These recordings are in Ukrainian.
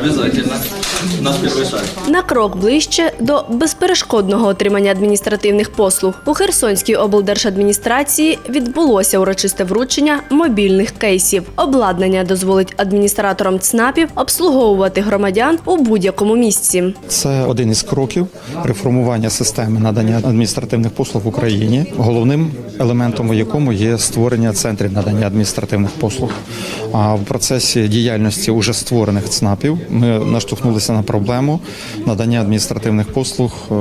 Bây. У нас первый шаг. На крок ближче до безперешкодного отримання адміністративних послуг у Херсонській облдержадміністрації відбулося урочисте вручення мобільних кейсів. Обладнання дозволить адміністраторам ЦНАПів обслуговувати громадян у будь-якому місці. Це один із кроків реформування системи надання адміністративних послуг в Україні, головним елементом у якому є створення центрів надання адміністративних послуг. А в процесі діяльності уже створених ЦНАПів ми наштовхнулися на проблему надання адміністративних послуг е,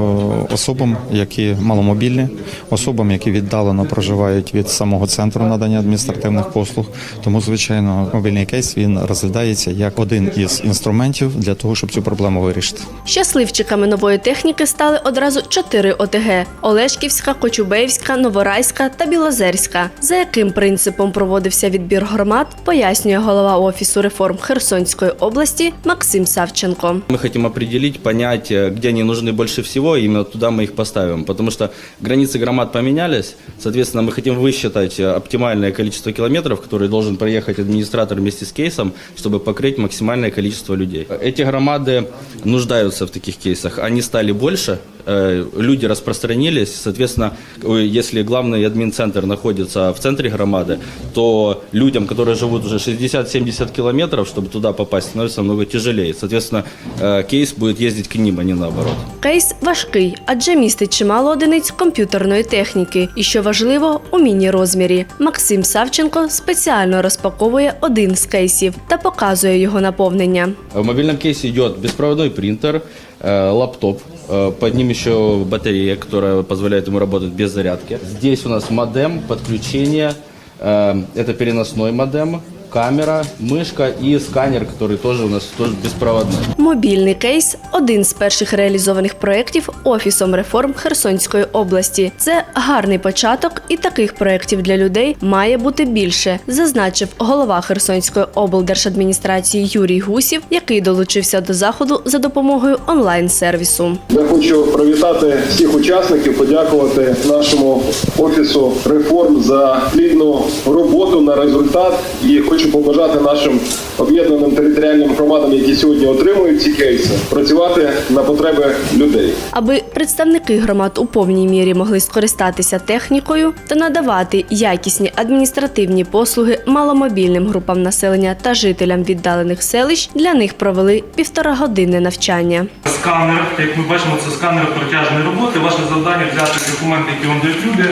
особам, які маломобільні, особам, які віддалено проживають від самого центру надання адміністративних послуг. Тому, звичайно, мобільний кейс він розглядається як один із інструментів для того, щоб цю проблему вирішити. Щасливчиками нової техніки стали одразу чотири ОТГ: Олешківська, Кочубеївська, Новорайська та Білозерська. За яким принципом проводився відбір громад, пояснює голова офісу реформ Херсонської області Максим Савченко. Мы хотим определить, понять, э, где они нужны больше всего, и именно туда мы их поставим. Потому что границы громад поменялись, соответственно, мы хотим высчитать э, оптимальное количество километров, которые должен проехать администратор вместе с кейсом, чтобы покрыть максимальное количество людей. Эти громады нуждаются в таких кейсах, они стали больше, люди распространились, соответственно, э, если главный админ-центр находится в центре громады, то людям, которые живут уже 60-70 километров, чтобы туда попасть, становится намного тяжелее. Соответственно, э, кейс будет ездить к ним, а не наоборот. Кейс важкий, адже містить чимало одиниць комп'ютерної техніки, і що важливо, у міні-розмірі. Максим Савченко спеціально розпаковує один з кейсів та показує його наповнення. В мобильном кейсе идет беспроводной принтер, э, лаптоп, э, под ним еще батарея, которая позволяет ему работать без зарядки. Здесь у нас модем, подключение, э, это переносной модем, камера, мышка и сканер, который тоже у нас тоже беспроводной. Мобільний кейс один з перших реалізованих проєктів Офісом реформ Херсонської області. Це гарний початок, і таких проєктів для людей має бути більше, зазначив голова Херсонської облдержадміністрації Юрій Гусів, який долучився до заходу за допомогою онлайн-сервісу. Я хочу привітати всіх учасників, подякувати нашому офісу реформ за плідну роботу на результат. І хочу побажати нашим об'єднаним територіальним громадам, які сьогодні отримують ці кейси, працювати на потреби людей. Аби представники громад у повній мірі могли скористатися технікою та надавати якісні адміністративні послуги маломобільним групам населення та жителям віддалених селищ, для них провели півторагодинне навчання. Сканер, як ми бачимо, це сканер протяжної роботи. Ваше завдання взяти документи, які вам дають люди,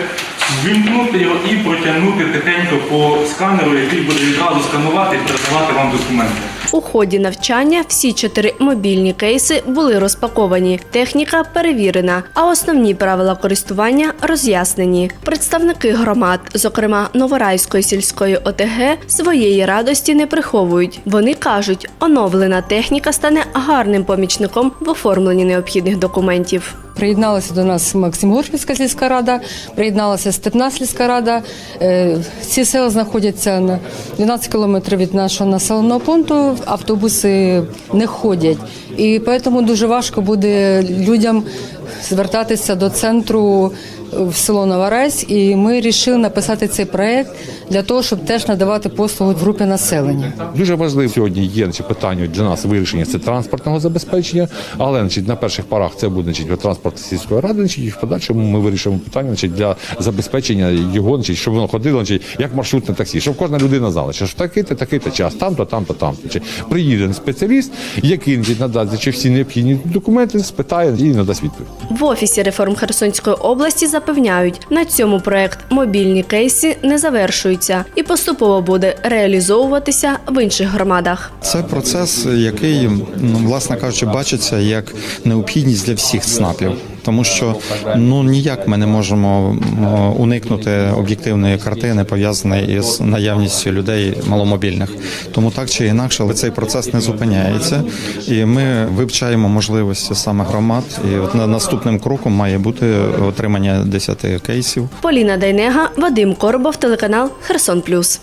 ввімкнути його і протягнути тихенько по сканеру, який буде відразу сканувати і передавати вам документи. У ході навчання всі чотири мобільні кейси були розпаковані. Техніка перевірена, а основні правила користування роз'яснені. Представники громад, зокрема Новорайської сільської ОТГ, своєї радості не приховують. Вони кажуть, оновлена техніка стане гарним помічником в оформленні необхідних документів. Приєдналася до нас Максим Горшівська сільська рада, приєдналася Степна сільська рада. Е, Ці села знаходяться на 12 кілометрів від нашого населеного пункту. Автобуси не ходять, і тому дуже важко буде людям звертатися до центру в село Новорайськ. І ми вирішили написати цей проект для того, щоб теж надавати послуги в групі населення. Дуже важливо сьогодні є значить, питання для нас вирішення це транспортного забезпечення, але значить, на перших порах це буде значить, транспорт сільської ради. Значить, і в подальшому ми вирішимо питання значить, для забезпечення його, значить, щоб воно ходило, значить, як маршрутне таксі, щоб кожна людина знала, що такий-то, такий-то час, там-то, там-то, там-то. Значить, приїде спеціаліст, який надасть значить, всі необхідні документи, спитає і надасть відповідь. В офісі реформ Херсонської області запевняють, на цьому проект мобільні кейси не завершуються і поступово буде реалізовуватися в інших громадах. Це процес, який, власне кажучи, бачиться як необхідність для всіх ЦНАПів. Тому що ну ніяк ми не можемо уникнути об'єктивної картини, пов'язаної із наявністю людей маломобільних. Тому так чи інакше, але цей процес не зупиняється, і ми вивчаємо можливості саме громад. І от наступним кроком має бути отримання 10 кейсів. Поліна Дайнега, Вадим Коробов, телеканал Херсон Плюс.